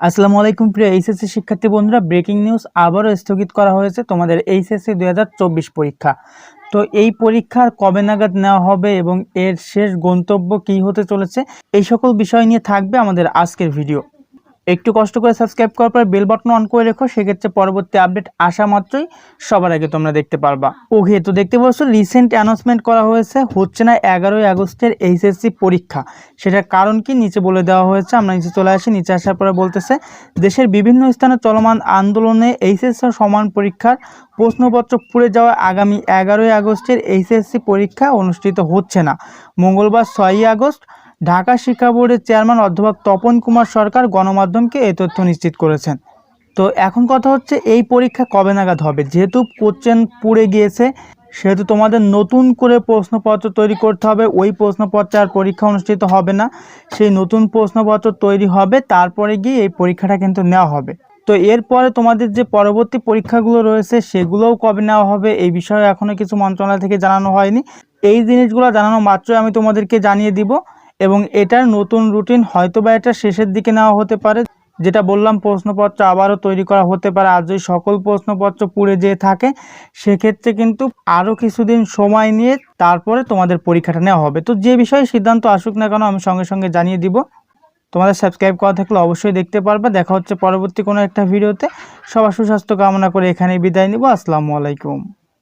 আসসালামু আলাইকুম প্রিয় এইচএসসি শিক্ষার্থী বন্ধুরা, ব্রেকিং নিউজ আবারও স্থগিত করা হয়েছে তোমাদের এইচএসসি দু হাজার চব্বিশ পরীক্ষা। তো এই পরীক্ষার কবে নাগাদ নেওয়া হবে এবং এর শেষ গন্তব্য কি হতে চলেছে, এই সকল বিষয় নিয়ে থাকবে আমাদের আজকের ভিডিও। একটু কষ্ট করে সাবস্ক্রাইব করার পর বেল বাটন অন করে রেখো, সেক্ষেত্রে পরবর্তী আপডেট আসা মাত্রই সবার আগে তোমরা দেখতে পারবা। ওকে, তো দেখতে পাচ্ছ রিসেন্ট অ্যানাউন্সমেন্ট করা হয়েছে, হচ্ছে না এগারোই আগস্টের এইচএসসি পরীক্ষা। সেটার কারণ কি? নিচে বলে দেওয়া হয়েছে, আমরা নিচে চলে আসি, নিচে আসার পরে বলতেছে, দেশের বিভিন্ন স্থানে চলমান আন্দোলনে এইচএসসি সমান পরীক্ষার প্রশ্নপত্র পুড়ে যাওয়া আগামী এগারোই আগস্টের এইচএসসি পরীক্ষা অনুষ্ঠিত হচ্ছে না। মঙ্গলবার ছয়ই আগস্ট ঢাকা শিক্ষা বোর্ডের চেয়ারম্যান অধ্যাপক তপন কুমার সরকার গণমাধ্যমকে এই তথ্য নিশ্চিত করেছেন। তো এখন কথা হচ্ছে, এই পরীক্ষা কবে নাগাদ হবে? যেহেতু কোশ্চেন পুড়ে গিয়েছে, সেহেতু তোমাদের নতুন করে প্রশ্নপত্র তৈরি করতে হবে। ওই প্রশ্নপত্রে আর পরীক্ষা অনুষ্ঠিত হবে না। সেই নতুন প্রশ্নপত্র তৈরি হবে, তারপরে গিয়ে এই পরীক্ষাটা কিন্তু নেওয়া হবে। তো এরপরে তোমাদের যে পরবর্তী পরীক্ষাগুলো রয়েছে, সেগুলোও কবে নেওয়া হবে, এই বিষয়ে এখনও কিছু মন্ত্রণালয় থেকে জানানো হয়নি। এই জিনিসগুলো জানানো মাত্রই আমি তোমাদেরকে জানিয়ে দিব। এবং এটার নতুন রুটিন হয়তো বা এটা শেষের দিকে নেওয়া হতে পারে। যেটা বললাম, প্রশ্নপত্র আবারও তৈরি করা হতে পারে। আর যদি সকল প্রশ্নপত্র পুড়ে যেয়ে থাকে, সেক্ষেত্রে কিন্তু আরও কিছুদিন সময় নিয়ে তারপরে তোমাদের পরীক্ষাটা নেওয়া হবে। তো যে বিষয়ে সিদ্ধান্ত আসুক না কেন, আমি সঙ্গে সঙ্গে জানিয়ে দিব। তোমাদের সাবস্ক্রাইব করা থাকলে অবশ্যই দেখতে পারবে। দেখা হচ্ছে পরবর্তী কোনো একটা ভিডিওতে সবার সুস্বাস্থ্য কামনা করে এখানেই বিদায় নিব। আসসালামু আলাইকুম।